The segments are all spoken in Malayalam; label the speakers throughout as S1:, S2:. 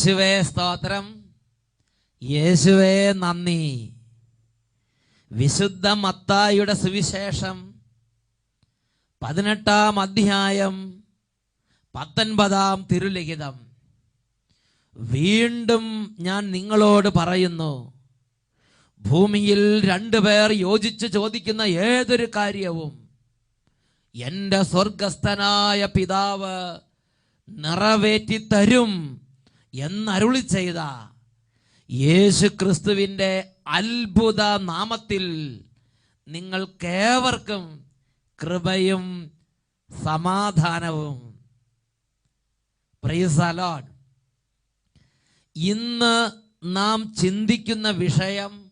S1: യേശുവേ സ്തോത്രം. യേശുവേ നന്ദി. വിശുദ്ധ മത്തായുടെ സുവിശേഷം. പതിനെട്ടാം അധ്യായം. പത്തൊൻപതാം തിരുലിഖിതം. വീണ്ടും ഞാൻ നിങ്ങളോട് പറയുന്നു. ഭൂമിയിൽ രണ്ടുപേർ യോജിച്ച് ചോദിക്കുന്ന ഏതൊരു കാര്യവും എന്റെ സ്വർഗസ്ഥനായ പിതാവ് നിറവേറ്റി തരും എന്നരുളി ചെയ്ത യേശു ക്രിസ്തുവിന്റെ അത്ഭുത നാമത്തിൽ നിങ്ങൾക്കേവർക്കും കൃപയും സമാധാനവും. പ്രീസലോഡ് ഇന്ന് നാം ചിന്തിക്കുന്ന വിഷയം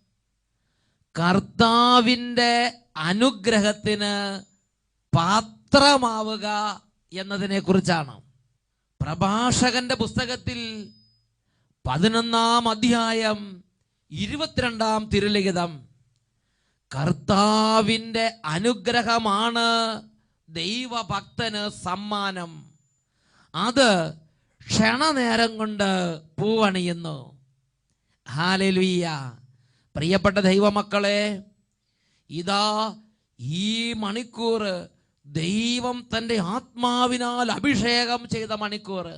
S1: കർത്താവിന്റെ അനുഗ്രഹത്തിന് പാത്രമാവുക എന്നതിനെ കുറിച്ചാണ് പ്രഭാഷകന്റെ പുസ്തകത്തിൽ പതിനൊന്നാം അധ്യായം ഇരുപത്തിരണ്ടാം തിരുലിഖിതം. കർത്താവിന്റെ അനുഗ്രഹമാണ് ദൈവഭക്തന് സമ്മാനം. അത് ക്ഷണനേരം കൊണ്ട് പൂവണിയുന്നു. ഹാലലുയ്യ. പ്രിയപ്പെട്ട ദൈവമക്കളെ ഇതാ ഈ മണിക്കൂർ ദൈവം തന്റെ ആത്മാവിനാൽ അഭിഷേകം ചെയ്ത മണിക്കൂർ.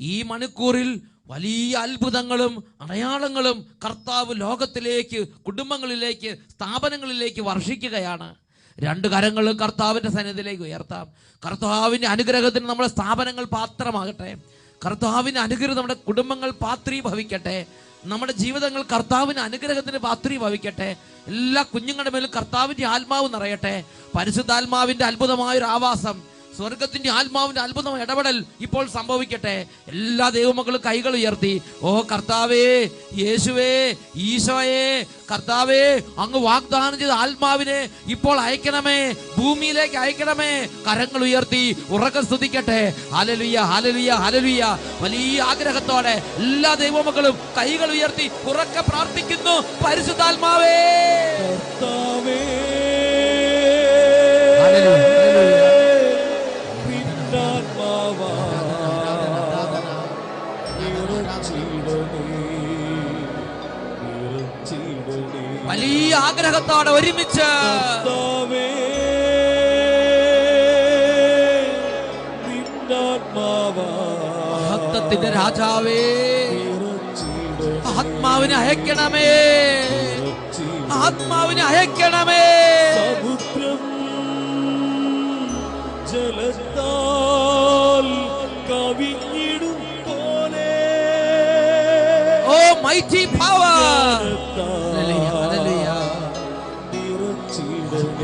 S1: ഈ മണിക്കൂറിൽ വലിയ അത്ഭുതങ്ങളും അടയാളങ്ങളും കർത്താവ് ലോകത്തിലേക്ക് കുടുംബങ്ങളിലേക്ക് സ്ഥാപനങ്ങളിലേക്ക് വർഷിക്കുകയാണ്. രണ്ട് കരങ്ങളും കർത്താവിന്റെ സന്നിധിയിലേക്ക് ഉയർത്താം. കർത്താവിന്റെ അനുഗ്രഹത്തിന് നമ്മുടെ സ്ഥാപനങ്ങൾ പാത്രമാകട്ടെ. കർത്താവിന്റെ അനുഗ്രഹം നമ്മുടെ കുടുംബങ്ങൾ പാത്രീഭവിക്കട്ടെ. നമ്മുടെ ജീവിതങ്ങൾ കർത്താവിന് അനുഗ്രഹത്തിന് പാത്രീഭവിക്കട്ടെ എല്ലാ കുഞ്ഞുങ്ങളുടെ മേലും കർത്താവിന്റെ ആത്മാവ് നിറയട്ടെ. പരിശുദ്ധാത്മാവിന്റെ അത്ഭുതമായ ഒരു ആവാസം സ്വർഗത്തിന്റെ ആത്മാവിന്റെ അത്ഭുതമായ ഇടപെടൽ ഇപ്പോൾ സംഭവിക്കട്ടെ. എല്ലാ ദൈവമക്കളും കൈകൾ ഉയർത്തി ഓ കർത്താവേ യേശുവേ ഈശോയെ കർത്താവേ അങ്ങ് വാഗ്ദാനം ചെയ്ത ആത്മാവിനെ ഇപ്പോൾ അയക്കണമേ ഭൂമിയിലേക്ക് അയക്കണമേ. കരങ്ങൾ ഉയർത്തി ഉറക്കം സ്തുതിക്കട്ടെ. ഹാലലുയ്യ ഹാലലുയ്യ ഹാലലുയ്യ വലിയ ആഗ്രഹത്തോടെ എല്ലാ ദൈവമക്കളും കൈകൾ ഉയർത്തി ഉറക്കെ പ്രാർത്ഥിക്കുന്നു. പരിശുദ്ധാത്മാവേ. വലിയ ആഗ്രഹത്തോടെ ഒരുമിച്ച്. മഹത്വത്തിന്റെ രാജാവേ ആത്മാവിനെ അയക്കണമേ. ആത്മാവിനെ അയക്കണമേ.
S2: സമുദ്രം ജലത്താൽ കവിഞ്ഞിടും പോലെ.
S1: ഓ മൈറ്റി പവർ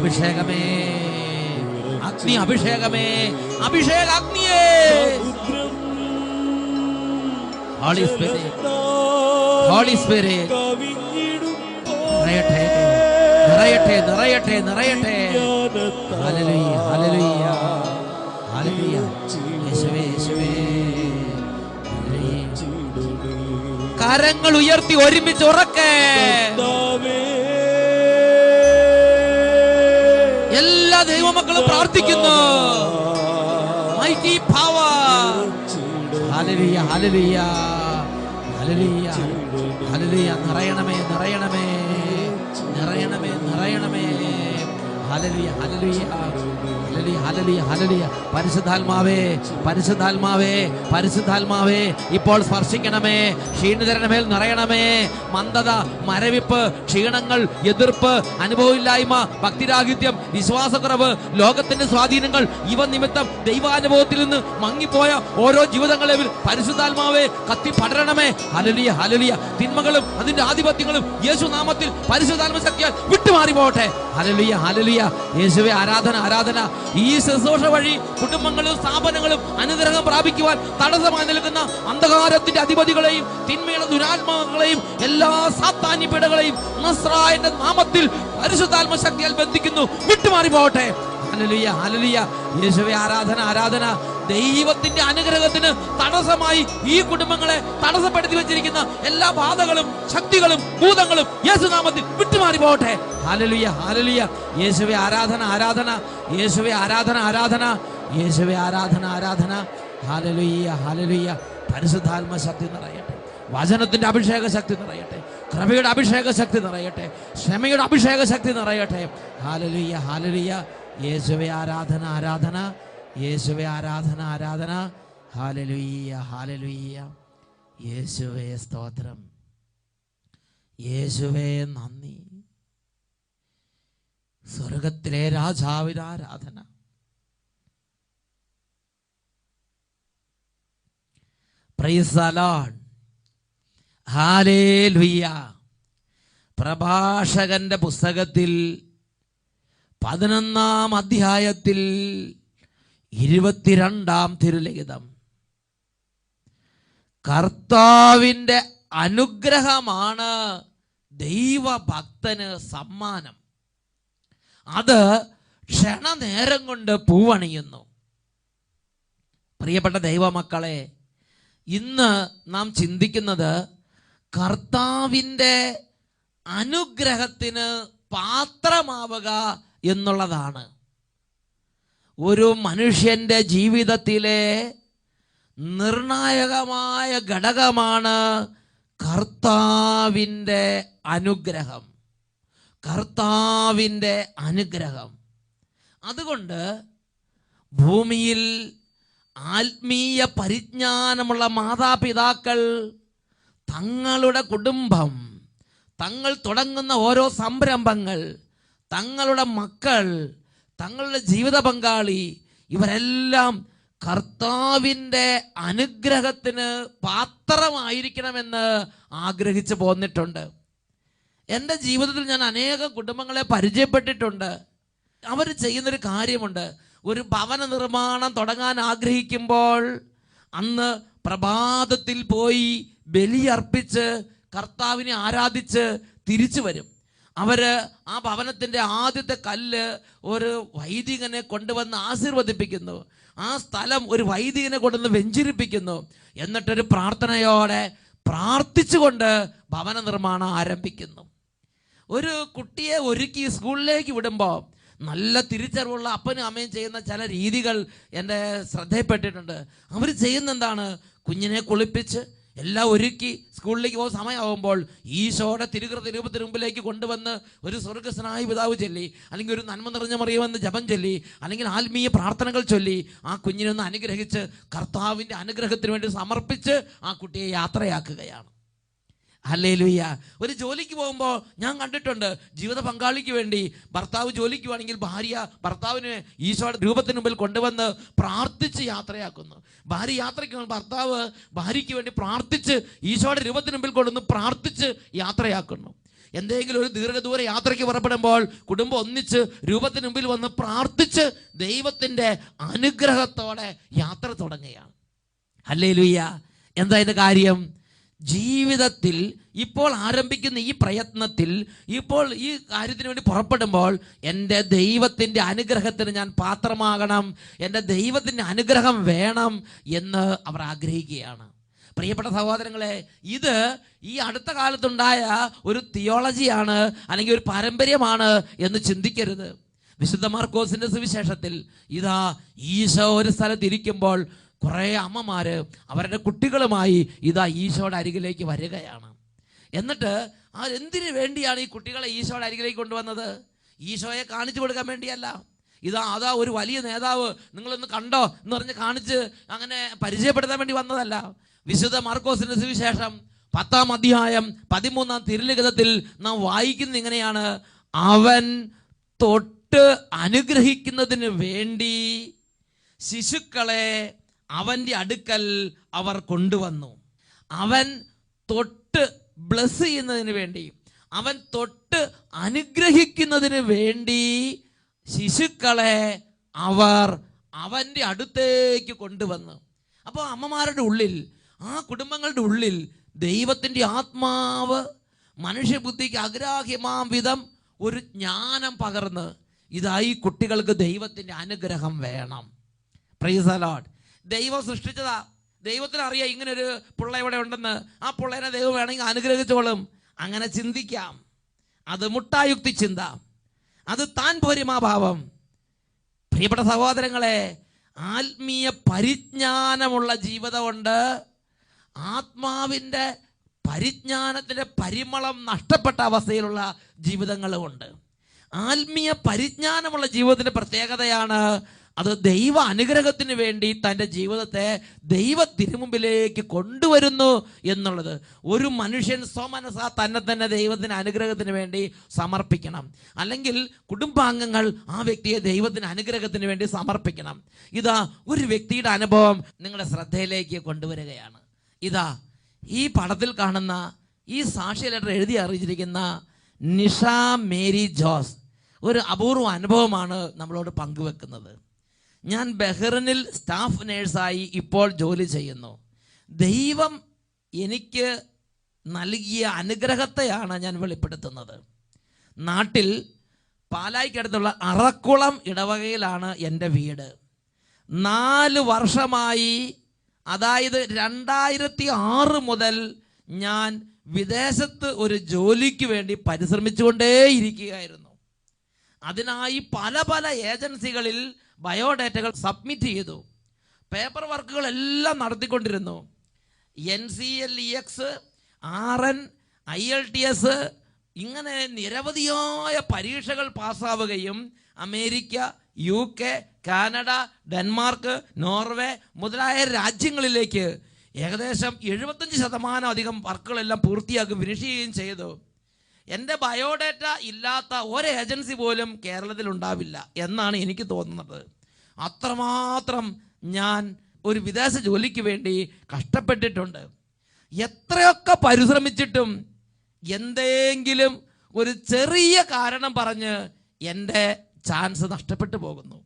S1: അഭിഷേകമേ. അഗ്നി അഭിഷേകമേ. അഭിഷേക അഗ്നിയേ. നിറയട്ടെ. നിറയട്ടെ നിറയട്ടെ നിറയട്ടെ. Hallelujah hallelujah. കരങ്ങൾ ഉയർത്തി ഒരുമിച്ച് ഉറക്കെ. എല്ലാ ദൈവമക്കളും പ്രാർത്ഥിക്കുന്നു. Mighty power hallelujah hallelujah hallelujah hallelujah നിറയണമേ നിറയണമേ. നിറയണമേ നിറയണമേ. ഹല്ലേലൂയ ഹല്ലേലൂയ പരിശുദ്ധാത്മാവേ പരിശുദ്ധാത്മാവേ പരിശുദ്ധാത്മാവേ. ഇപ്പോൾ സ്പർശിക്കണമേ ക്ഷീണിതരുടെ നിറയണമേ. മന്ദത മരവിപ്പ് ക്ഷീണങ്ങൾ എതിർപ്പ് അനുഭവമില്ലായ്മ ഭക്തിരാഹിത്യം വിശ്വാസക്കുറവ് ലോകത്തിന്റെ സ്വാധീനങ്ങൾ ഇവ നിമിത്തം ദൈവാനുഭവത്തിൽ നിന്ന് മങ്ങിപ്പോയ ഓരോ ജീവിതങ്ങളെ പരിശുദ്ധാത്മാവെ കത്തി പടരണമേ. ഹലലിയ ഹലലിയ തിന്മകളും അതിന്റെ ആധിപത്യങ്ങളും യേശു നാമത്തിൽ പരിശുദ്ധാത്മ ശക്തിയാൽ വിട്ടുമാറി പോട്ടെ ഹലലിയ ഹലലിയ യേശുവെ ആരാധന ആരാധന. ഈ ശുശ്രൂഷ വഴി കുടുംബങ്ങളും സ്ഥാപനങ്ങളും അനുഗ്രഹം പ്രാപിക്കുവാൻ തടസ്സമായി നിൽക്കുന്ന അന്ധകാരത്തിന്റെ അധിപതികളെയും തിന്മയുടെ ദുരാത്മാക്കളെയും എല്ലാ സാത്താന്യപിടകളെയും നസ്രായന്റെ നാമത്തിൽ പരിശുദ്ധാത്മ ശക്തിയാൽ ബന്ധിക്കുന്നു വിട്ടുമാറി പോകട്ടെ ആരാധന ആരാധന. ദൈവത്തിന്റെ അനുഗ്രഹത്തിന് തടസ്സമായി ഈ കുടുംബങ്ങളെ തടസ്സപ്പെടുത്തി വെച്ചിരിക്കുന്ന എല്ലാ ബാധകളും ശക്തികളും ഭൂതങ്ങളും യേശുനാമത്തിൽ വിട്ടുമാറി പോകട്ടെ. ഹാലലുയ ഹാലലുയ യേശുവെ ആരാധന ആരാധന. യേശുവെ ആരാധന ആരാധന. യേശുവെ ആരാധന ആരാധന. ഹാലലുയ്യ ഹാലലുയ്യ പരിശുദ്ധാത്മ ശക്തി നിറയട്ടെ. വചനത്തിന്റെ അഭിഷേക ശക്തി നിറയട്ടെ. കൃപയുടെ അഭിഷേക ശക്തി നിറയട്ടെ. ക്ഷമയുടെ അഭിഷേക ശക്തി നിറയട്ടെ. ഹാലലുയ്യ ഹാലലുയ്യ യേശുവെ ആരാധന ആരാധന. യേശുവെ ആരാധന ആരാധന. ഹാലലുയ്യ ഹാലലുയ്യ യേശുവേ സ്തോത്രം. യേശുവേ നന്ദി. സ്വർഗത്തിലെ രാജാവിന്. പ്രഭാഷകന്റെ പുസ്തകത്തിൽ പതിനൊന്നാം അധ്യായത്തിൽ ഇരുപത്തിരണ്ടാം തിരുലിഖിതം. കർത്താവിന്റെ അനുഗ്രഹമാണ് ദൈവഭക്തന് സമ്മാനം. അത് ക്ഷണനേരം കൊണ്ട് പൂവണിയുന്നു. പ്രിയപ്പെട്ട ദൈവമക്കളെ ഇന്ന് നാം ചിന്തിക്കുന്നത് കർത്താവിന്റെ അനുഗ്രഹത്തിന് പാത്രമാവുക എന്നുള്ളതാണ്. ഒരു മനുഷ്യന്റെ ജീവിതത്തിലെ നിർണായകമായ ഘടകമാണ് കർത്താവിന്റെ അനുഗ്രഹം. കർത്താവിന്റെ അനുഗ്രഹം. അതുകൊണ്ട് ഭൂമിയിൽ ആത്മീയ പരിജ്ഞാനമുള്ള മാതാപിതാക്കൾ തങ്ങളുടെ കുടുംബം തങ്ങൾ തുടങ്ങുന്ന ഓരോ സംരംഭങ്ങൾ തങ്ങളുടെ മക്കൾ തങ്ങളുടെ ജീവിത പങ്കാളി ഇവരെല്ലാം കർത്താവിന്റെ അനുഗ്രഹത്തിന് പാത്രമായിരിക്കണമെന്ന് ആഗ്രഹിച്ചു പോന്നിട്ടുണ്ട്. എന്റെ ജീവിതത്തിൽ ഞാൻ അനേകം കുടുംബങ്ങളെ പരിചയപ്പെട്ടിട്ടുണ്ട്. അവർ ചെയ്യുന്നൊരു കാര്യമുണ്ട്. ഒരു ഭവന നിർമ്മാണം തുടങ്ങാൻ ആഗ്രഹിക്കുമ്പോൾ അന്ന് പ്രഭാതത്തിൽ പോയി ബലിയർപ്പിച്ച് കർത്താവിനെ ആരാധിച്ച് തിരിച്ചു വരും. അവർ ആ ഭവനത്തിന്റെ ആദ്യത്തെ കല്ല് ഒരു വൈദികനെ കൊണ്ടുവന്ന് ആശീർവദിപ്പിക്കുന്നു. ആ സ്ഥലം ഒരു വൈദികനെ കൊണ്ടുവന്ന് വെഞ്ചിരിപ്പിക്കുന്നു. എന്നിട്ടൊരു പ്രാർത്ഥനയോടെ പ്രാർത്ഥിച്ചുകൊണ്ട് ഭവന നിർമ്മാണം ആരംഭിക്കുന്നു. ഒരു കുട്ടിയെ ഒരുക്കി സ്കൂളിലേക്ക് വിടുമ്പോൾ നല്ല തിരിച്ചറിവുള്ള അപ്പനും അമ്മയും ചെയ്യുന്ന ചില രീതികൾ എന്റെ ശ്രദ്ധയിൽപ്പെട്ടിട്ടുണ്ട്. അവർ ചെയ്യുന്ന എന്താണ് കുഞ്ഞിനെ കുളിപ്പിച്ച് എല്ലാം ഒരുക്കി സ്കൂളിലേക്ക് പോകുന്ന സമയമാകുമ്പോൾ ഈശോയുടെ തിരുകൃത രൂപത്തിന് മുമ്പിലേക്ക് കൊണ്ടുവന്ന് ഒരു സ്വർഗസ്നായ പിതാവ് ചൊല്ലി അല്ലെങ്കിൽ ഒരു നന്മ നിറഞ്ഞ മറിയുമെന്ന് ജപം ചൊല്ലി അല്ലെങ്കിൽ ആത്മീയ പ്രാർത്ഥനകൾ ചൊല്ലി ആ കുഞ്ഞിനൊന്ന് അനുഗ്രഹിച്ച് കർത്താവിന്റെ അനുഗ്രഹത്തിന് വേണ്ടി സമർപ്പിച്ച് ആ കുട്ടിയെ യാത്രയാക്കുകയാണ്. ഹല്ലേലൂയ. ഒരു ജോലിക്ക് പോകുമ്പോൾ ഞാൻ കണ്ടിട്ടുണ്ട് ജീവിത പങ്കാളിക്ക് വേണ്ടി ഭർത്താവ് ജോലിക്ക് വേണമെങ്കിൽ ഭാര്യ ഭർത്താവിനെ ഈശോയുടെ രൂപത്തിന് മുമ്പിൽ കൊണ്ടുവന്ന് പ്രാർത്ഥിച്ച് യാത്രയാക്കുന്നു. ഭാര്യ യാത്രയ്ക്ക് ഭർത്താവ് ഭാര്യയ്ക്ക് വേണ്ടി പ്രാർത്ഥിച്ച് ഈശോയുടെ രൂപത്തിന് മുമ്പിൽ കൊണ്ടുവന്ന് പ്രാർത്ഥിച്ച് യാത്രയാക്കുന്നു. എന്തെങ്കിലും ഒരു ദീർഘദൂര യാത്രയ്ക്ക് പുറപ്പെടുമ്പോൾ കുടുംബം ഒന്നിച്ച് രൂപത്തിന് മുമ്പിൽ വന്ന് പ്രാർത്ഥിച്ച് ദൈവത്തിന്റെ അനുഗ്രഹത്തോടെ യാത്ര തുടങ്ങുകയാണ്. അല്ലേ ലുയ്യ എന്താ ഇത് കാര്യം? ജീവിതത്തിൽ ഇപ്പോൾ ആരംഭിക്കുന്ന ഈ പ്രയത്നത്തിൽ ഇപ്പോൾ ഈ കാര്യത്തിന് വേണ്ടി പുറപ്പെടുമ്പോൾ എന്റെ ദൈവത്തിന്റെ അനുഗ്രഹത്തിന് ഞാൻ പാത്രമാകണം എന്റെ ദൈവത്തിന്റെ അനുഗ്രഹം വേണം എന്ന് അവർ ആഗ്രഹിക്കുകയാണ്. പ്രിയപ്പെട്ട സഹോദരങ്ങളെ ഇത് ഈ അടുത്ത കാലത്തുണ്ടായ ഒരു തിയോളജിയാണ് അല്ലെങ്കിൽ ഒരു പാരമ്പര്യമാണ് എന്ന് ചിന്തിക്കരുത്. വിശുദ്ധ മാർക്കോസിന്റെ സുവിശേഷത്തിൽ ഇതാ ഈശോ ഒരു സ്ഥലത്തിരിക്കുമ്പോൾ കുറേ അമ്മമാര് അവരുടെ കുട്ടികളുമായി ഇതാ ഈശോയുടെ അരികിലേക്ക് വരികയാണ്. എന്നിട്ട് ആ എന്തിനു വേണ്ടിയാണ് ഈ കുട്ടികളെ ഈശോയുടെ അരികിലേക്ക് കൊണ്ടുവന്നത്? ഈശോയെ കാണിച്ചു കൊടുക്കാൻ വേണ്ടിയല്ല. ഇതാ അതാ ഒരു വലിയ നേതാവ് നിങ്ങളൊന്ന് കണ്ടോ എന്ന് പറഞ്ഞ് കാണിച്ച് അങ്ങനെ പരിചയപ്പെടുത്താൻ വേണ്ടി വന്നതല്ല. വിശുദ്ധ മാർക്കോസിന്റെ സുവിശേഷം പത്താം അധ്യായം പതിമൂന്നാം തിരുലിഖിതത്തിൽ നാം വായിക്കുന്ന ഇങ്ങനെയാണ്. അവൻ തൊട്ട് അനുഗ്രഹിക്കുന്നതിന് വേണ്ടി ശിശുക്കളെ അവന്റെ അടുക്കൽ അവർ കൊണ്ടുവന്നു. അവൻ തൊട്ട് ബ്ലസ് ചെയ്യുന്നതിന് വേണ്ടി അവൻ തൊട്ട് അനുഗ്രഹിക്കുന്നതിന് വേണ്ടി ശിശുക്കളെ അവർ അവന്റെ അടുത്തേക്ക് കൊണ്ടുവന്നു. അപ്പോൾ അമ്മമാരുടെ ഉള്ളിൽ ആ കുടുംബങ്ങളുടെ ഉള്ളിൽ ദൈവത്തിന്റെ ആത്മാവ് മനുഷ്യബുദ്ധിക്ക് അഗ്രാഹ്യമാം വിധം ഒരു ജ്ഞാനം പകർന്ന് ഇതായി കുട്ടികൾക്ക് ദൈവത്തിന്റെ അനുഗ്രഹം വേണം. പ്രൈസ് അലോട്ട് ദൈവം സൃഷ്ടിച്ചതാ. ദൈവത്തിന് അറിയാം ഇങ്ങനെ ഒരു പിള്ള ഇവിടെ ഉണ്ടെന്ന്. ആ പിള്ളേനെ ദൈവം വേണമെങ്കിൽ അനുഗ്രഹിച്ചോളും. അങ്ങനെ ചിന്തിക്കാം. അത് മുട്ടായുക്തി ചിന്ത. അത് താൻ പോരുമാഭാവം പ്രിയപ്പെട്ട സഹോദരങ്ങളെ ആത്മീയ പരിജ്ഞാനമുള്ള ജീവിതമുണ്ട്. ആത്മാവിന്റെ പരിജ്ഞാനത്തിന്റെ പരിമളം നഷ്ടപ്പെട്ട അവസ്ഥയിലുള്ള ജീവിതങ്ങളുമുണ്ട്. ആത്മീയ പരിജ്ഞാനമുള്ള ജീവിതത്തിന്റെ പ്രത്യേകതയാണ് അത് ദൈവ അനുഗ്രഹത്തിന് വേണ്ടി തന്റെ ജീവിതത്തെ ദൈവ തിരുമുമ്പിലേക്ക് കൊണ്ടുവരുന്നു എന്നുള്ളത്. ഒരു മനുഷ്യൻ സ്വമനസ തന്നെ തന്നെ ദൈവത്തിന് അനുഗ്രഹത്തിന് വേണ്ടി സമർപ്പിക്കണം. അല്ലെങ്കിൽ കുടുംബാംഗങ്ങൾ ആ വ്യക്തിയെ ദൈവത്തിന് അനുഗ്രഹത്തിന് വേണ്ടി സമർപ്പിക്കണം. ഇതാ ഒരു വ്യക്തിയുടെ അനുഭവം നിങ്ങളുടെ ശ്രദ്ധയിലേക്ക് കൊണ്ടുവരികയാണ്. ഇതാ ഈ പടത്തിൽ കാണുന്ന ഈ സാക്ഷി ലെറ്റർ എഴുതി അറിയിച്ചിരിക്കുന്ന നിഷ മേരി ജോസ്. ഒരു അപൂർവ അനുഭവമാണ് നമ്മളോട് പങ്കുവെക്കുന്നത്. ഞാൻ ബഹ്റിനിൽ സ്റ്റാഫ് നേഴ്സായി ഇപ്പോൾ ജോലി ചെയ്യുന്നു. ദൈവം എനിക്ക് നൽകിയ അനുഗ്രഹത്തെയാണ് ഞാൻ വെളിപ്പെടുത്തുന്നത്. നാട്ടിൽ പാലായിക്കടുത്തുള്ള അറക്കുളം ഇടവകയിലാണ് എന്റെ വീട്. നാല് വർഷമായി അതായത് രണ്ടായിരത്തി ആറ് മുതൽ ഞാൻ വിദേശത്ത് ഒരു ജോലിക്ക് വേണ്ടി പരിശ്രമിച്ചുകൊണ്ടേയിരിക്കുകയായിരുന്നു. അതിനായി പല പല ഏജൻസികളിൽ ബയോഡേറ്റകൾ സബ്മിറ്റ് ചെയ്തു. പേപ്പർ വർക്കുകളെല്ലാം നടത്തിക്കൊണ്ടിരുന്നു. N C L E X R N I E L T S നിരവധിയായ പരീക്ഷകൾ പാസ്സാവുകയും America U K Canada Denmark Norway മുതലായ രാജ്യങ്ങളിലേക്ക് ഏകദേശം എഴുപത്തഞ്ച് ശതമാനം അധികം വർക്കുകളെല്ലാം പൂർത്തിയാക്കി ഫിനിഷ് ചെയ്യുകയും ചെയ്തു. എന്റെ ബയോഡേറ്റ ഇല്ലാത്ത ഒരു ഏജൻസി പോലും കേരളത്തിൽ ഉണ്ടാവില്ല എന്നാണ് എനിക്ക് തോന്നുന്നത്. അത്രമാത്രം ഞാൻ ഒരു വിദേശ ജോലിക്ക് വേണ്ടി കഷ്ടപ്പെട്ടിട്ടുണ്ട്. എത്രയൊക്കെ പരിശ്രമിച്ചിട്ടും എന്തെങ്കിലും ഒരു ചെറിയ കാരണം പറഞ്ഞ് എന്റെ ചാൻസ് നഷ്ടപ്പെട്ടു പോകുന്നു.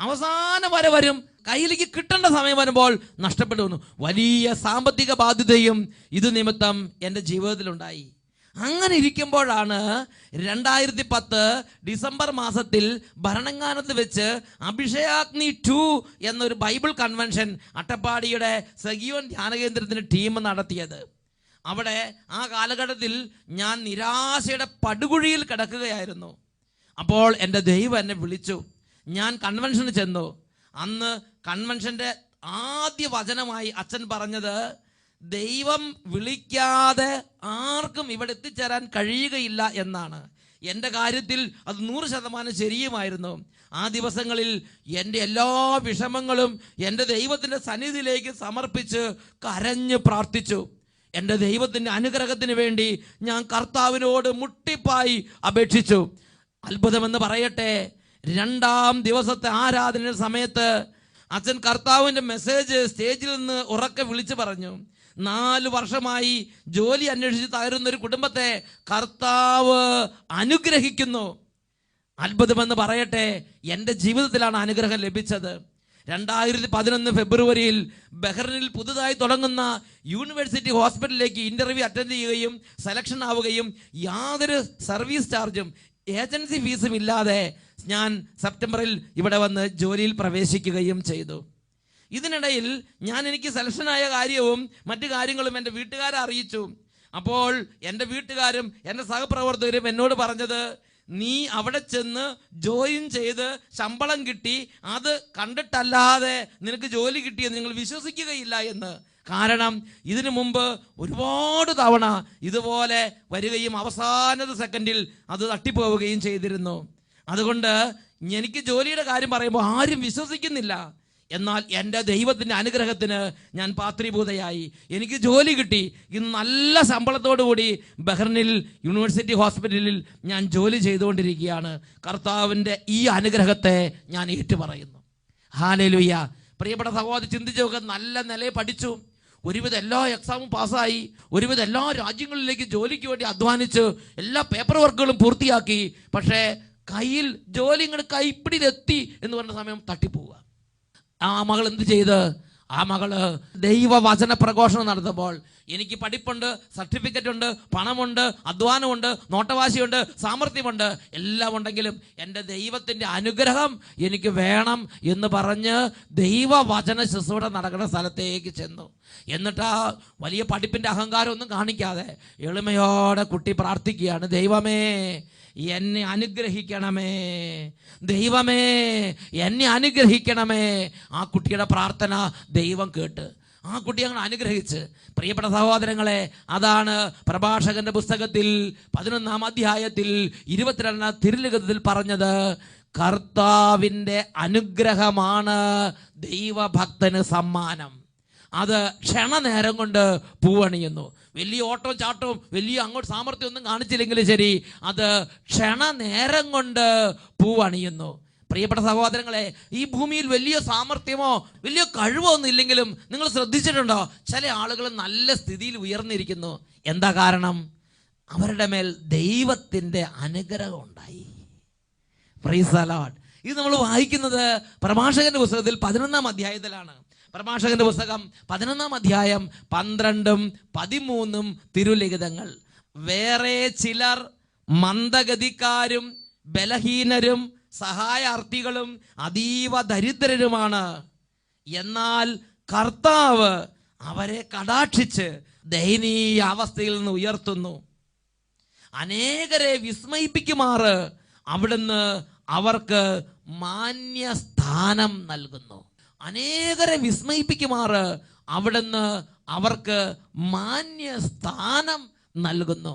S1: അവസാനം വരെ വരും കയ്യിലേക്ക് കിട്ടേണ്ട സമയം വരുമ്പോൾ നഷ്ടപ്പെട്ടു വലിയ സാമ്പത്തിക ബാധ്യതയും ഇത് നിമിത്തം എന്റെ ജീവിതത്തിലുണ്ടായി. അങ്ങനെ ഇരിക്കുമ്പോഴാണ് രണ്ടായിരത്തി പത്ത് ഡിസംബർ മാസത്തിൽ ഭരണങ്ങാനത്ത് വെച്ച് അഭിഷേകാഗ്നി ടു എന്നൊരു ബൈബിൾ കൺവെൻഷൻ അട്ടപ്പാടിയുടെ സഖിയോൻ ധ്യാനകേന്ദ്രത്തിന് ടീം നടത്തിയത്. അവിടെ ആ കാലഘട്ടത്തിൽ ഞാൻ നിരാശയുടെ പടുകുഴിയിൽ കിടക്കുകയായിരുന്നു. അപ്പോൾ എന്റെ ദൈവം എന്നെ വിളിച്ചു. ഞാൻ കൺവെൻഷന് ചെന്നു. അന്ന് കൺവെൻഷന്റെ ആദ്യ വചനമായി അച്ഛൻ പറഞ്ഞത് ദൈവം വിളിക്കാതെ ആർക്കും ഇവിടെ എത്തിച്ചേരാൻ കഴിയുകയില്ല എന്നാണ്. എന്റെ കാര്യത്തിൽ അത് നൂറ് ശതമാനം ശരിയുമായിരുന്നു. ആ ദിവസങ്ങളിൽ എന്റെ എല്ലാ വിഷമങ്ങളും എന്റെ ദൈവത്തിന്റെ സന്നിധിയിലേക്ക് സമർപ്പിച്ച് കരഞ്ഞ് പ്രാർത്ഥിച്ചു. എന്റെ ദൈവത്തിന്റെ അനുഗ്രഹത്തിന് വേണ്ടി ഞാൻ കർത്താവിനോട് മുട്ടിപ്പായി അപേക്ഷിച്ചു. അത്ഭുതമെന്ന് പറയട്ടെ രണ്ടാം ദിവസത്തെ ആരാധന സമയത്ത് അച്ഛൻ കർത്താവിന്റെ മെസ്സേജ് സ്റ്റേജിൽ നിന്ന് ഉറക്കെ വിളിച്ചു പറഞ്ഞു. നാല് വർഷമായി ജോലി അന്വേഷിച്ച് തകരുന്ന ഒരു കുടുംബത്തെ കർത്താവ് അനുഗ്രഹിക്കുന്നു. അത്ഭുതമെന്ന് പറയട്ടെ എന്റെ ജീവിതത്തിലാണ് അനുഗ്രഹം ലഭിച്ചത്. രണ്ടായിരത്തി പതിനൊന്ന് ഫെബ്രുവരിയിൽ ബഹ്റിനിൽ പുതുതായി തുടങ്ങുന്ന യൂണിവേഴ്സിറ്റി ഹോസ്പിറ്റലിലേക്ക് ഇന്റർവ്യൂ അറ്റൻഡ് ചെയ്യുകയും സെലക്ഷൻ ആവുകയും യാതൊരു സർവീസ് ചാർജും ഏജൻസി ഫീസും ഇല്ലാതെ ഞാൻ സെപ്റ്റംബറിൽ ഇവിടെ വന്ന് ജോലിയിൽ പ്രവേശിക്കുകയും ചെയ്തു. ഇതിനിടയിൽ ഞാൻ എനിക്ക് സെലക്ഷനായ കാര്യവും മറ്റു കാര്യങ്ങളും എന്റെ വീട്ടുകാരെ അറിയിച്ചു. അപ്പോൾ എന്റെ വീട്ടുകാരും എന്റെ സഹപ്രവർത്തകരും എന്നോട് പറഞ്ഞത് നീ അവിടെ ചെന്ന് ജോയിൻ ചെയ്ത് ശമ്പളം കിട്ടി അത് കണ്ടിട്ടല്ലാതെ നിനക്ക് ജോലി കിട്ടിയെന്ന് നിങ്ങൾ വിശ്വസിക്കുകയില്ല എന്ന്. കാരണം ഇതിനു മുമ്പ് ഒരുപാട് തവണ ഇതുപോലെ വരികയും അവസാനത്തെ സെക്കൻഡിൽ അത് തട്ടിപ്പോവുകയും ചെയ്തിരുന്നു. അതുകൊണ്ട് എനിക്ക് ജോലിയുടെ കാര്യം പറയുമ്പോൾ ആരും വിശ്വസിക്കുന്നില്ല. എന്നാൽ എന്റെ ദൈവത്തിന്റെ അനുഗ്രഹത്തിന് ഞാൻ പാത്രീഭൂതയായി. എനിക്ക് ജോലി കിട്ടി. ഇന്ന് നല്ല ശമ്പളത്തോടു കൂടി ബഹ്റിനിൽ യൂണിവേഴ്സിറ്റി ഹോസ്പിറ്റലിൽ ഞാൻ ജോലി ചെയ്തുകൊണ്ടിരിക്കുകയാണ്. കർത്താവിന്റെ ഈ അനുഗ്രഹത്തെ ഞാൻ ഏറ്റുപറയുന്നു. ഹാലലുയ്യ പ്രിയപ്പെട്ട സഹോദരി ചിന്തിച്ചു നോക്കുക നല്ല നിലയെ പഠിച്ചു. ഒരുവിധം എല്ലാ എക്സാമും പാസ്സായി. ഒരുവിധം എല്ലാ രാജ്യങ്ങളിലേക്ക് ജോലിക്ക് വേണ്ടി അധ്വാനിച്ച് എല്ലാ പേപ്പർ വർക്കുകളും പൂർത്തിയാക്കി. പക്ഷേ കയ്യിൽ ജോലി ഇങ്ങോട്ട് കൈപ്പിടിയിലെത്തി എന്ന് പറഞ്ഞ സമയം തട്ടിപ്പോവുക ആ മകൾ എന്ത് ചെയ്ത്? ആ മകൾ ദൈവവചന പ്രഘോഷണം നടത്തുമ്പോൾ എനിക്ക് പഠിപ്പുണ്ട് സർട്ടിഫിക്കറ്റ് ഉണ്ട് പണമുണ്ട് അധ്വാനമുണ്ട് നോട്ടവാശിയുണ്ട് സാമർഥ്യമുണ്ട്. എല്ലാം ഉണ്ടെങ്കിലും എന്റെ ദൈവത്തിന്റെ അനുഗ്രഹം എനിക്ക് വേണം എന്ന് പറഞ്ഞ് ദൈവവചന ശുശ്രൂഷ നടക്കുന്ന സ്ഥലത്തേക്ക് ചെന്നു. എന്നിട്ട് ആ വലിയ പഠിപ്പിന്റെ അഹങ്കാരം ഒന്നും കാണിക്കാതെ എളിമയോടെ കുട്ടി പ്രാർത്ഥിക്കുകയാണ്. ദൈവമേ എന്നെ അനുഗ്രഹിക്കണമേ. ദൈവമേ എന്നെ അനുഗ്രഹിക്കണമേ. ആ കുട്ടിയുടെ പ്രാർത്ഥന ദൈവം കേട്ട്. ആ കുട്ടി അങ്ങനെ അനുഗ്രഹിച്ച്. പ്രിയപ്പെട്ട സഹോദരങ്ങളെ അതാണ് പ്രഭാഷകന്റെ പുസ്തകത്തിൽ പതിനൊന്നാം അധ്യായത്തിൽ ഇരുപത്തിരണ്ടാം തിരുലിഖിതത്തിൽ പറഞ്ഞത് കർത്താവിന്റെ അനുഗ്രഹമാണ് ദൈവഭക്തന് സമ്മാനം. അത് ക്ഷണനേരം കൊണ്ട് പൂവണിയുന്നു. വലിയ ഓട്ടവും ചാട്ടവും വലിയ അങ്ങോട്ട് സാമർഥ്യം ഒന്നും കാണിച്ചില്ലെങ്കിലും ശരി അത് ക്ഷണനേരം കൊണ്ട് പൂവണിയുന്നു. പ്രിയപ്പെട്ട സഹോദരങ്ങളെ ഈ ഭൂമിയിൽ വലിയ സാമർഥ്യമോ വലിയ കഴിവോ ഒന്നും ഇല്ലെങ്കിലും നിങ്ങൾ ശ്രദ്ധിച്ചിട്ടുണ്ടോ? ചില ആളുകൾ നല്ല സ്ഥിതിയിൽ ഉയർന്നിരിക്കുന്നു. എന്താ കാരണം? അവരുടെ മേൽ ദൈവത്തിന്റെ അനുഗ്രഹം ഉണ്ടായി. പ്രൈസ് അലോട്ട് ഇത് നമ്മൾ വായിക്കുന്നത് പ്രഭാഷകന്റെ പുസ്തകത്തിൽ പതിനൊന്നാം അധ്യായത്തിലാണ്. പ്രഭാഷകന്റെ പുസ്തകം പതിനൊന്നാം അധ്യായം പന്ത്രണ്ടും പതിമൂന്നും തിരുലിഖിതങ്ങൾ. വേറെ ചിലർ മന്ദഗതിക്കാരും ബലഹീനരും സഹായാർത്ഥികളും അതീവ ദരിദ്രരുമാണ്. എന്നാൽ കർത്താവ് അവരെ കടാക്ഷിച്ച് ദയനീയ അവസ്ഥയിൽ നിന്ന് ഉയർത്തുന്നു. അനേകരെ വിസ്മയിപ്പിക്കുമാറ് അവിടുന്ന് അവർക്ക് മാന്യസ്ഥാനം നൽകുന്നു. അനേകരെ വിസ്മയിപ്പിക്കുമാറ് അവിടുന്ന് അവർക്ക് മാന്യ സ്ഥാനം നൽകുന്നു.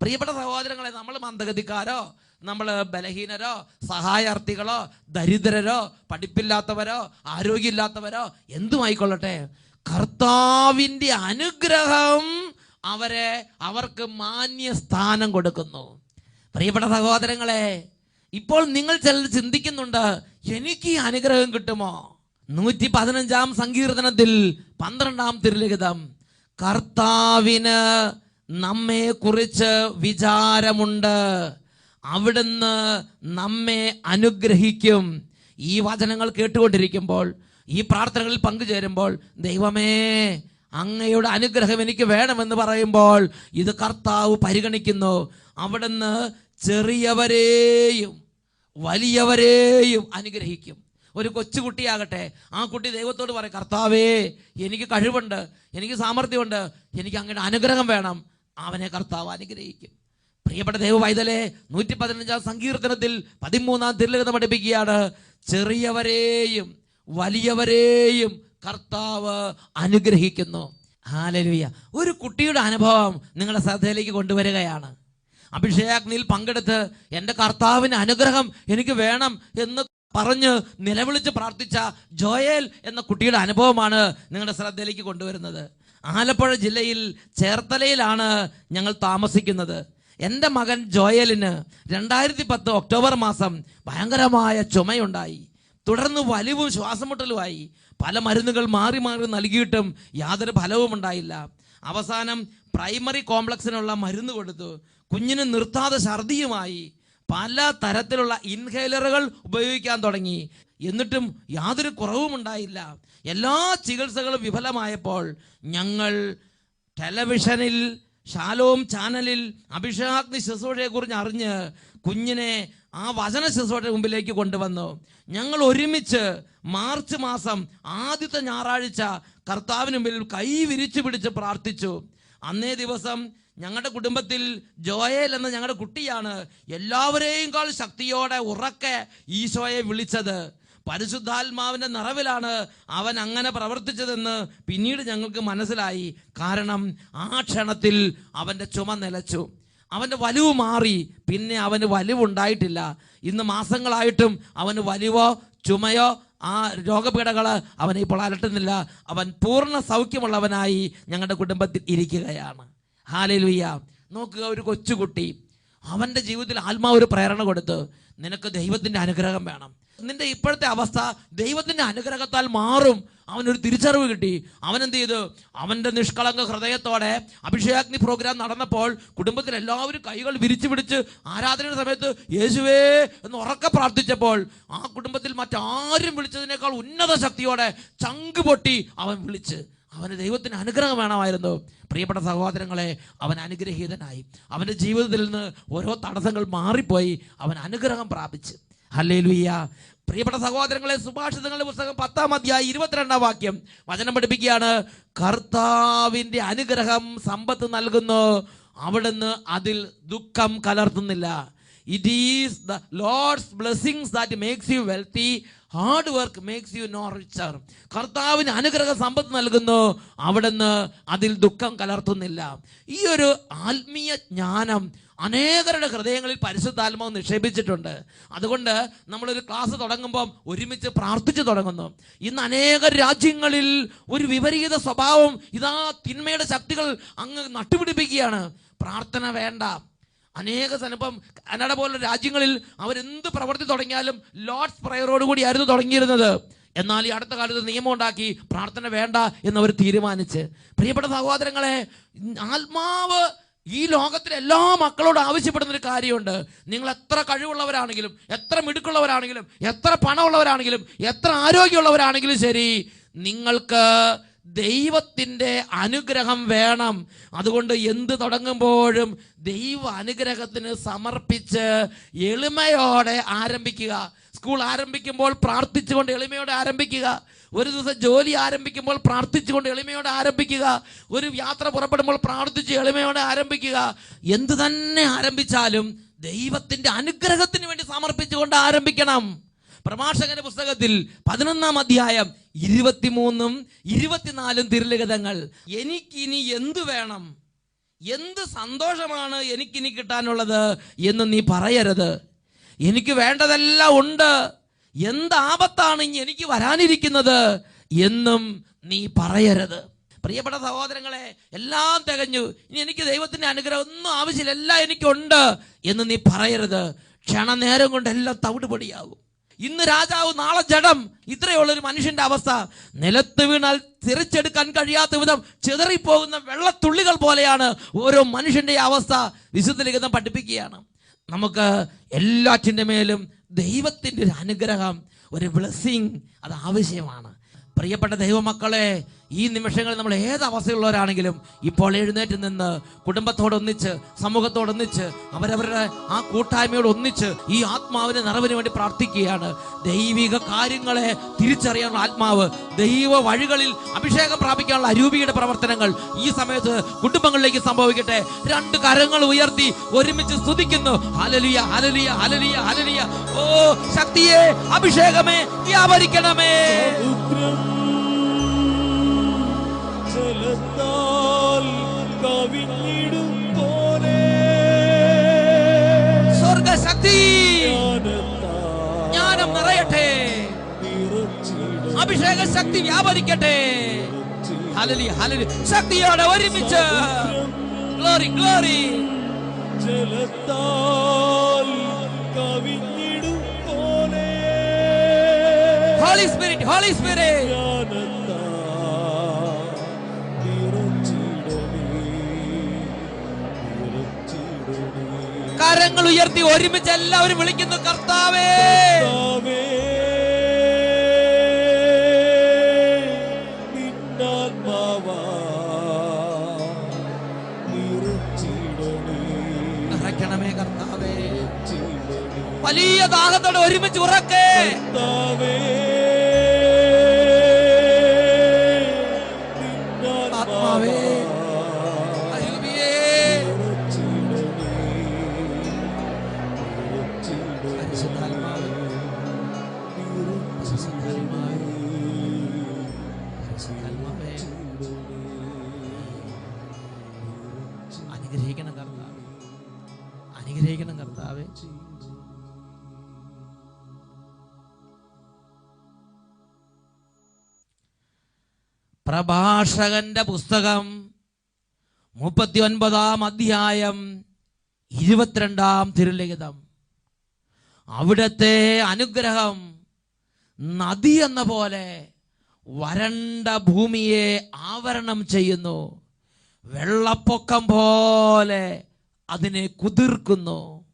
S1: പ്രിയപ്പെട്ട സഹോദരങ്ങളെ നമ്മൾ മന്ദഗതിക്കാരോ നമ്മൾ ബലഹീനരോ സഹായാർത്ഥികളോ ദരിദ്രരോ പഠിപ്പില്ലാത്തവരോ ആരോഗ്യമില്ലാത്തവരോ എന്തുമായിക്കൊള്ളട്ടെ കർത്താവിന്റെ അനുഗ്രഹം അവരെ അവർക്ക് മാന്യ സ്ഥാനം കൊടുക്കുന്നു. പ്രിയപ്പെട്ട സഹോദരങ്ങളെ ഇപ്പോൾ നിങ്ങൾ ചിലർ ചിന്തിക്കുന്നുണ്ട് എനിക്ക് ഈ അനുഗ്രഹം കിട്ടുമോ? നൂറ്റി പതിനഞ്ചാം സങ്കീർത്തനത്തിൽ പന്ത്രണ്ടാം തിരുലിഖിതം. കർത്താവിന് നമ്മെ കുറിച്ച് വിചാരമുണ്ട്. അവിടുന്ന് നമ്മെ അനുഗ്രഹിക്കും. ഈ വചനങ്ങൾ കേട്ടുകൊണ്ടിരിക്കുമ്പോൾ ഈ പ്രാർത്ഥനകളിൽ പങ്കുചേരുമ്പോൾ ദൈവമേ അങ്ങയുടെ അനുഗ്രഹം എനിക്ക് വേണമെന്ന് പറയുമ്പോൾ ഇത് കർത്താവ് പരിഗണിക്കുന്നു. അവിടുന്ന് ചെറിയവരെയും വലിയവരെയും അനുഗ്രഹിക്കും. ഒരു കൊച്ചുകുട്ടിയാകട്ടെ. ആ കുട്ടി ദൈവത്തോട് പറയും കർത്താവേ എനിക്ക് കഴിവുണ്ട് എനിക്ക് സാമർഥ്യമുണ്ട് എനിക്ക് അങ്ങയുടെ അനുഗ്രഹം വേണം. അവനെ കർത്താവ് അനുഗ്രഹിക്കും. പ്രിയപ്പെട്ട ദൈവ വൈതലേ നൂറ്റി പതിനഞ്ചാം സങ്കീർത്തനത്തിൽ പതിമൂന്നാം തിരുലകഥ പഠിപ്പിക്കുകയാണ് ചെറിയവരെയും വലിയവരെയും കർത്താവ് അനുഗ്രഹിക്കുന്നു. ഹാലലുയ. ഒരു കുട്ടിയുടെ അനുഭവം നിങ്ങളുടെ ശ്രദ്ധയിലേക്ക് കൊണ്ടുവരികയാണ്. അഭിഷേകാഗ്നിയിൽ പങ്കെടുത്ത് എന്റെ കർത്താവിന് അനുഗ്രഹം എനിക്ക് വേണം എന്ന് പറഞ്ഞ് നിലവിളിച്ച് പ്രാർത്ഥിച്ച ജോയേൽ എന്ന കുട്ടിയുടെ അനുഭവമാണ് നിങ്ങളുടെ ശ്രദ്ധയിലേക്ക് കൊണ്ടുവരുന്നത്. ആലപ്പുഴ ജില്ലയിൽ ചേർത്തലയിലാണ് ഞങ്ങൾ താമസിക്കുന്നത്. എന്റെ മകൻ ജോയലിന് രണ്ടായിരത്തി പത്ത് ഒക്ടോബർ മാസം ഭയങ്കരമായ ചുമയുണ്ടായി. തുടർന്ന് വലിവും ശ്വാസമുട്ടലുമായി പല മരുന്നുകൾ മാറി മാറി നൽകിയിട്ടും യാതൊരു ഫലവും ഉണ്ടായില്ല. അവസാനം പ്രൈമറി കോംപ്ലക്സിനുള്ള മരുന്ന് കൊടുത്തു. കുഞ്ഞിന് നിർത്താതെ ഛർദിയുമായി. പല തരത്തിലുള്ള ഇൻഹേലറുകൾ ഉപയോഗിക്കാൻ തുടങ്ങി. എന്നിട്ടും യാതൊരു കുറവും ഉണ്ടായില്ല. എല്ലാ ചികിത്സകളും വിഫലമായപ്പോൾ ഞങ്ങൾ ടെലിവിഷനിൽ ഷാലോം ചാനലിൽ അഭിഷേകാഗ്നി ശുശ്രൂഷയെക്കുറിച്ച് അറിഞ്ഞ് കുഞ്ഞിനെ ആ വചന ശുശ്രൂഷയുടെ മുമ്പിലേക്ക് കൊണ്ടുവന്നു. ഞങ്ങൾ ഒരുമിച്ച് മാർച്ച് മാസം ആദ്യത്തെ ഞായറാഴ്ച കർത്താവിന് മുമ്പിൽ കൈ വിരിച്ചു പിടിച്ച് പ്രാർത്ഥിച്ചു. അന്നേ ദിവസം ഞങ്ങളുടെ കുടുംബത്തിൽ ജോയേൽ എന്ന ഞങ്ങളുടെ കുട്ടിയാണ് എല്ലാവരെയും കാൾ ശക്തിയോടെ ഉറക്കെ ഈശോയെ വിളിച്ചത്. പരിശുദ്ധാത്മാവിന്റെ നിറവിലാണ് അവൻ അങ്ങനെ പ്രവർത്തിച്ചതെന്ന് പിന്നീട് ഞങ്ങൾക്ക് മനസ്സിലായി. കാരണം ആ ക്ഷണത്തിൽ അവന്റെ ചുമ നിലച്ചു. അവന്റെ വലിവ് മാറി. പിന്നെ അവന് വലിവുണ്ടായിട്ടില്ല. ഇന്ന് മാസങ്ങളായിട്ടും അവന് വലിവോ ചുമയോ ആ രോഗപീഠകൾ അവനെ ഇപ്പോൾ അലട്ടുന്നില്ല. അവൻ പൂർണ സൗഖ്യമുള്ളവനായി ഞങ്ങളുടെ കുടുംബത്തിൽ ഇരിക്കുകയാണ്. ഹാലലുയ്യ നോക്കുക ഒരു കൊച്ചുകുട്ടി. അവന്റെ ജീവിതത്തിൽ ആത്മാവ് ഒരു പ്രേരണ കൊടുത്ത് നിനക്ക് ദൈവത്തിന്റെ അനുഗ്രഹം വേണം. നിന്റെ ഇപ്പോഴത്തെ അവസ്ഥ ദൈവത്തിന്റെ അനുഗ്രഹത്താൽ മാറും. അവനൊരു തിരിച്ചറിവ് കിട്ടി. അവൻ എന്ത് ചെയ്തു അവന്റെ നിഷ്കളങ്ക ഹൃദയത്തോടെ അഭിഷേകാഗ്നി പ്രോഗ്രാം നടന്നപ്പോൾ കുടുംബത്തിൽ എല്ലാവരും കൈകൾ വിരിച്ചു പിടിച്ച് ആരാധനയുടെ സമയത്ത് യേശുവേ എന്ന് ഉറക്കെ പ്രാർത്ഥിച്ചപ്പോൾ ആ കുടുംബത്തിൽ മറ്റാരും വിളിച്ചതിനേക്കാൾ ഉന്നത ശക്തിയോടെ ചങ്ക് പൊട്ടി അവൻ വിളിച്ച്. അവന് ദൈവത്തിന് അനുഗ്രഹം വേണമായിരുന്നു. പ്രിയപ്പെട്ട സഹോദരങ്ങളെ അവൻ അനുഗ്രഹീതനായി. അവന്റെ ജീവിതത്തിൽ നിന്ന് ഓരോ തടസ്സങ്ങൾ മാറിപ്പോയി. അവൻ അനുഗ്രഹം പ്രാപിച്ച്. ഹല്ലേലൂയ്യ. പ്രിയപ്പെട്ട സഹോദരങ്ങളെ സുഭാഷിതങ്ങളുടെ പുസ്തകം പത്താം അധ്യായ ഇരുപത്തിരണ്ടാം വാക്യം വചനം പഠിപ്പിക്കുകയാണ്. കർത്താവിന്റെ അനുഗ്രഹം സമ്പത്ത് നൽകുന്നു. അവിടുന്ന് അതിൽ ദുഃഖം കലർത്തുന്നില്ല. It is the Lord's blessings that makes you wealthy hard work makes you no richer കർത്താവിന് അനുഗ്രഹ സമ്പത്ത് നൽകുന്നു. അവിടുന്ന് അതിൽ ദുഃഖം കലർത്തുന്നില്ല. ഈ ഒരു ആത്മീയ ജ്ഞാനം അനേകരുടെ ഹൃദയങ്ങളിൽ പരിശുദ്ധാത്മാവ് നിക്ഷേപിച്ചിട്ടുണ്ട്. അതുകൊണ്ട് നമ്മളൊരു ക്ലാസ് തുടങ്ങുമ്പം ഒരുമിച്ച് പ്രാർത്ഥിച്ചു തുടങ്ങുന്നു. ഇന്ന് അനേക രാജ്യങ്ങളിൽ ഒരു വിപരീത സ്വഭാവം ഇതാ തിന്മയുടെ ശക്തികൾ അങ്ങ് നട്ടുപിടിപ്പിക്കുകയാണ്. പ്രാർത്ഥന വേണ്ട. അനേക സ്ഥലം ഇപ്പം കനഡ പോലുള്ള രാജ്യങ്ങളിൽ അവരെന്ത് പ്രവർത്തി തുടങ്ങിയാലും ലോർഡ്സ് പ്രയറോട് കൂടിയായിരുന്നു തുടങ്ങിയിരുന്നത്. എന്നാൽ ഈ അടുത്ത കാലത്ത് നിയമം ഉണ്ടാക്കി പ്രാർത്ഥന വേണ്ട എന്നവർ തീരുമാനിച്ച്. പ്രിയപ്പെട്ട സഹോദരങ്ങളെ ആത്മാവ് ഈ ലോകത്തിലെ എല്ലാ മക്കളോട് ആവശ്യപ്പെടുന്ന ഒരു കാര്യമുണ്ട്. നിങ്ങൾ എത്ര കഴിവുള്ളവരാണെങ്കിലും എത്ര മിടുക്കുള്ളവരാണെങ്കിലും എത്ര പണമുള്ളവരാണെങ്കിലും എത്ര ആരോഗ്യമുള്ളവരാണെങ്കിലും ശരി നിങ്ങൾക്ക് ദൈവത്തിന്റെ അനുഗ്രഹം വേണം. അതുകൊണ്ട് എന്ത് തുടങ്ങുമ്പോഴും ദൈവ അനുഗ്രഹത്തിന് സമർപ്പിച്ച് എളിമയോടെ ആരംഭിക്കുക. സ്കൂൾ ആരംഭിക്കുമ്പോൾ പ്രാർത്ഥിച്ചുകൊണ്ട് എളിമയോടെ ആരംഭിക്കുക. ഒരു ദിവസം ജോലി ആരംഭിക്കുമ്പോൾ പ്രാർത്ഥിച്ചുകൊണ്ട് എളിമയോടെ ആരംഭിക്കുക. ഒരു യാത്ര പുറപ്പെടുമ്പോൾ പ്രാർത്ഥിച്ച് എളിമയോടെ ആരംഭിക്കുക. എന്തു തന്നെ ആരംഭിച്ചാലും ദൈവത്തിന്റെ അനുഗ്രഹത്തിന് വേണ്ടി സമർപ്പിച്ചുകൊണ്ട് ആരംഭിക്കണം. പ്രഭാഷകന്റെ പുസ്തകത്തിൽ പതിനൊന്നാം അധ്യായം ഇരുപത്തിമൂന്നും ഇരുപത്തിനാലും തിരുലിഖിതങ്ങൾ. എനിക്കിനി എന്തു വേണം? എന്ത് സന്തോഷമാണ് എനിക്കിനി കിട്ടാനുള്ളത് എന്ന് നീ പറയരുത്. എനിക്ക് വേണ്ടതെല്ലാം ഉണ്ട്. എന്ത് ആപത്താണ് ഇനി എനിക്ക് വരാനിരിക്കുന്നത് എന്നും നീ പറയരുത്. പ്രിയപ്പെട്ട സഹോദരങ്ങളെ എല്ലാം തികഞ്ഞു. ഇനി എനിക്ക് ദൈവത്തിന്റെ അനുഗ്രഹം ഒന്നും ആവശ്യമില്ല. എല്ലാം എനിക്കുണ്ട് എന്ന് നീ പറയരുത്. ക്ഷണനേരം കൊണ്ട് എല്ലാം തവിടുപൊടിയാകും. ഇന്ന് രാജാവ് നാളെ ജഡം. ഇത്രയുള്ളൊരു മനുഷ്യന്റെ അവസ്ഥ. നിലത്ത് വീണാൽ തിരിച്ചെടുക്കാൻ കഴിയാത്ത വിധം ചിതറിപ്പോകുന്ന വെള്ളത്തുള്ളികൾ പോലെയാണ് ഓരോ മനുഷ്യന്റെ അവസ്ഥ വിശുദ്ധ ലിഖിതം പഠിപ്പിക്കുകയാണ്. നമുക്ക് എല്ലാറ്റിന്റെ മേലും ദൈവത്തിന്റെ ഒരു അനുഗ്രഹം ഒരു ബ്ലെസ്സിങ് അത് ആവശ്യമാണ്. പ്രിയപ്പെട്ട ദൈവമക്കളെ ഈ നിമിഷങ്ങളിൽ നമ്മൾ ഏത് അവസ്ഥയുള്ളവരാണെങ്കിലും ഇപ്പോൾ എഴുന്നേറ്റ് നിന്ന് കുടുംബത്തോടൊന്നിച്ച് സമൂഹത്തോടൊന്നിച്ച് അവരവരുടെ ആ കൂട്ടായ്മയോട് ഒന്നിച്ച് ഈ ആത്മാവിന് നിറവിന് വേണ്ടി പ്രാർത്ഥിക്കുകയാണ്. ദൈവിക കാര്യങ്ങളെ തിരിച്ചറിയാനുള്ള ആത്മാവ് ദൈവ വഴികളിൽ അഭിഷേകം പ്രാപിക്കാനുള്ള അരൂപിയുടെ പ്രവർത്തനങ്ങൾ ഈ സമയത്ത് കുടുംബങ്ങളിലേക്ക് സംഭവിക്കട്ടെ. രണ്ട് കരങ്ങൾ ഉയർത്തി ഒരുമിച്ച് സ്തുതിക്കുന്നു. ഹലലിയ ഹലലിയ ഹലലിയ ഹലലിയ ഓ ശക്തിയെ അഭിഷേകമേ വ്യാപരിക്കണമേ.
S2: സമുദ്രം ജലത്താൽ കവിഞ്ഞിടും പോലെ.
S1: സ്വർഗശക്തി! ജ്ഞാനം നിറയട്ടെ. അഭിഷേക ശക്തി വ്യാപരിക്കട്ടെ. ഹലലി ഹലലി ശക്തിയോടെ ഒരുമിച്ച്. Glory glory.
S2: ജലത്താൽ കവിഞ്ഞിടും
S1: ഹോളി സ്പിരിറ്റ് ഹോളി സ്പിരിറ്റ് കരങ്ങൾ ഉയർത്തി ഒരുമിച്ച് എല്ലാവരും വിളിക്കുന്നു കർത്താവേ. വലിയ ദാഹത്തോടെ ഒരുമിച്ച് ഉറക്കേ. പ്രഭാഷകന്റെ പുസ്തകം മുപ്പത്തി ഒൻപതാം അധ്യായം ഇരുപത്തിരണ്ടാം തിരുലിഖിതം. അവിടത്തെ അനുഗ്രഹം നദി എന്ന പോലെ വരണ്ട ഭൂമിയെ ആവരണം ചെയ്യുന്നു. വെള്ളപ്പൊക്കം പോലെ അതിനെ കുതിർക്കുന്നു.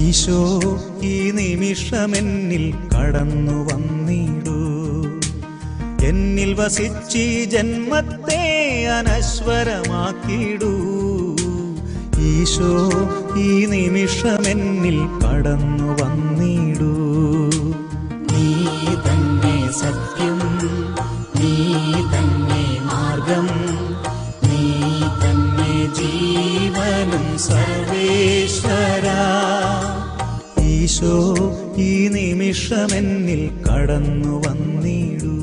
S3: ഈശോ ഈ നിമിഷമെന്നിൽ കടന്നു വന്നിടൂ. എന്നിൽ വസിച്ചി ജന്മത്തെ അനശ്വരമാക്കിടൂ. ഈശോ ഈ നിമിഷമെന്നിൽ കടന്നു വന്നിടൂ. ഈശോ ഈ നിമിഷമെന്നിൽ കടന്നു വന്നിടൂ.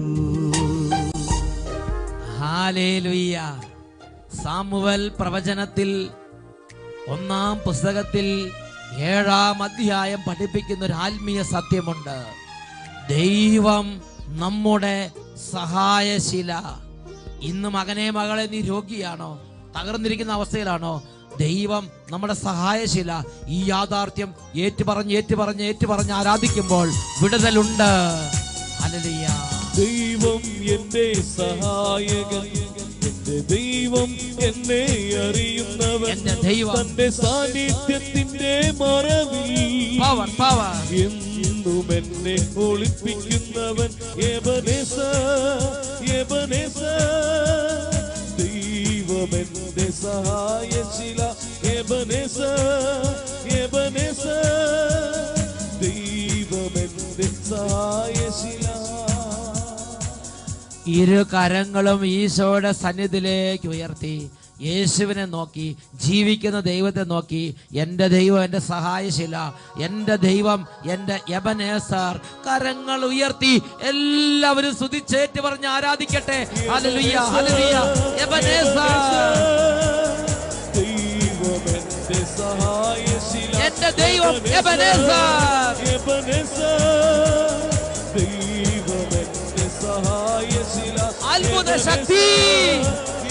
S1: സാമുവൽ പ്രവചനത്തിൽ ഒന്നാം പുസ്തകത്തിൽ ഏഴാം അധ്യായം പഠിപ്പിക്കുന്ന ഒരു ആത്മീയ സത്യമുണ്ട്. ദൈവം നമ്മുടെ സഹായശില. ഇന്ന് മകനെ മകളെ നീ രോഗിയാണോ? തകർന്നിരിക്കുന്ന അവസ്ഥയിലാണോ? ദൈവം നമ്മുടെ സഹായശില ഈ യാഥാർത്ഥ്യം ഏറ്റുപറഞ്ഞ് ഏറ്റുപറഞ്ഞ് ഏറ്റുപറഞ്ഞ് ആരാധിക്കുമ്പോൾ വിടുതലുണ്ട്. ഹല്ലേലൂയ.
S2: ദൈവം എന്റെ സഹായകൻ എന്റെ ദൈവം എന്നെ അറിയുന്നവൻ
S1: എന്റെ ദൈവം.
S2: തന്റെ സാന്നിധ്യത്തിന്റെ മറവിൽ
S1: പവർ പവർ
S2: എന്നും എന്നെ ഒളിപ്പിക്കുന്നവൻ. എബനേസ എബനേസ സഹായശില. എബനേസ സഹായശില.
S1: ഇരു കരങ്ങളും ഈശോയുടെ സന്നിധിയിലേക്ക് ഉയർത്തി. യേശുവിനെ നോക്കി ജീവിക്കുന്ന ദൈവത്തെ നോക്കി. എന്റെ ദൈവം എന്റെ സഹായശില എന്റെ ദൈവം എന്റെ യബനേസർ കരങ്ങൾ ഉയർത്തി എല്ലാവരും സ്തുതിച്ചേറ്റ് പറഞ്ഞ് ആരാധിക്കട്ടെ. ഹല്ലേലൂയ ഹല്ലേലൂയ യബനേസർ
S2: സഹായശില
S1: എന്റെ ദൈവം എബനേസർ
S2: എബനേസർ ദൈവം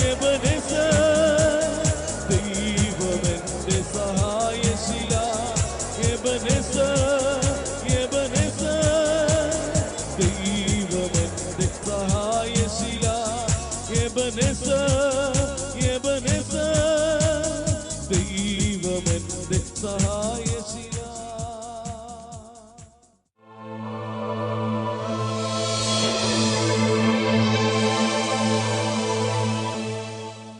S2: എന്റെ